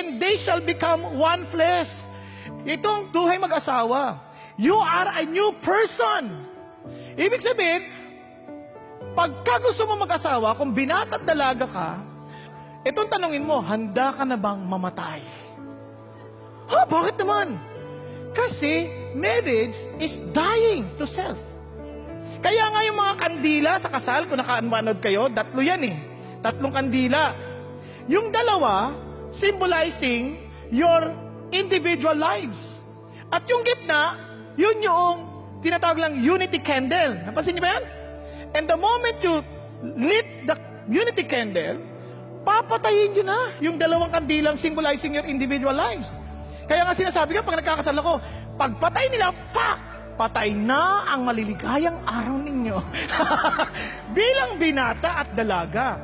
and they shall become one flesh. Itong buhay mag-asawa. You are a new person. Ibig sabihin, pagka gusto mo mag-asawa, kung binata at dalaga ka, itong tanongin mo, handa ka na bang mamatay? Ha, bakit naman? Kasi marriage is dying to self. Kaya nga yung mga kandila sa kasal, kung nakaanmanod kayo, tatlo yan eh. Tatlong kandila. Yung dalawa, symbolizing your individual lives. At yung gitna, yun yung tinatawag lang unity candle. Napansin niyo ba yan? And the moment you lit the unity candle, papatayin nyo na yung dalawang kandilang symbolizing your individual lives. Kaya nga sinasabi ko, pag nagkakasal ako, pagpatay nila, pak! Patay na ang maliligayang araw ninyo. Bilang binata at dalaga.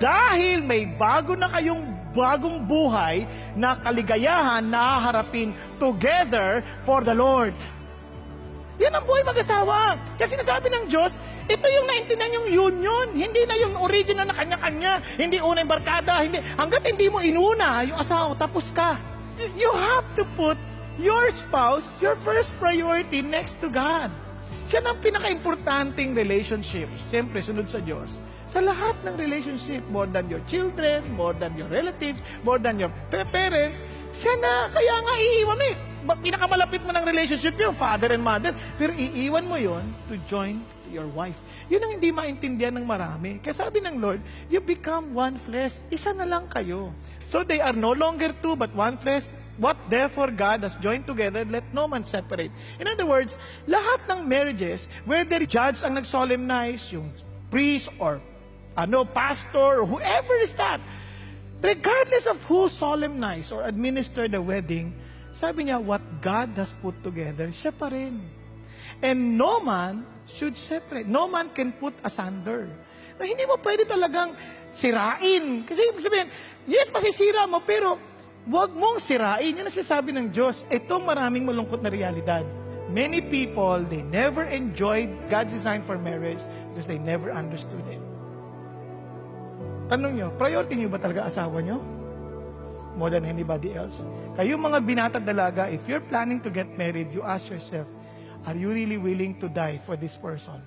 Dahil may bago na kayong bagong buhay na kaligayahan na harapin together for the Lord. Yan ang buhay mag-asawa. Kasi sinasabi ng Diyos, ito yung naintindihan yung union. Hindi na yung original na kanya-kanya. Hindi una yung barkada. Hindi, hanggat hindi mo inuna yung asawa, tapos ka. You have to put your spouse, your first priority next to God. Siya ang pinaka-importanting relationship. Siyempre, sunod sa Diyos. Sa lahat ng relationship, more than your children, more than your relatives, more than your pa- parents, siya na. Kaya nga iiwan eh. Pinakamalapit mo ng relationship yung father and mother. Pero iiwan mo yon to join your wife. Yun ang hindi maintindihan ng marami. Kaya sabi ng Lord, you become one flesh. Isa na lang kayo. So they are no longer two, but one flesh. What therefore God has joined together, let no man separate. In other words, lahat ng marriages, whether judge ang nag-solemnize, yung priest or ano, pastor, or whoever is that, regardless of who solemnize or administer the wedding, sabi niya, what God has put together, siya pa rin. And no man should separate. No man can put asunder. Na hindi mo pwede talagang sirain. Kasi ibig sabihin, yes, masisira mo, pero Huwag mong sirain. Yan ang sinasabi ng Diyos. Itong maraming malungkot na realidad. Many people, they never enjoyed God's design for marriage because they never understood it. Tanong nyo, priority nyo ba talaga asawa nyo? More than anybody else? Kayo mga binatad dalaga, if you're planning to get married, you ask yourself, are you really willing to die for this person?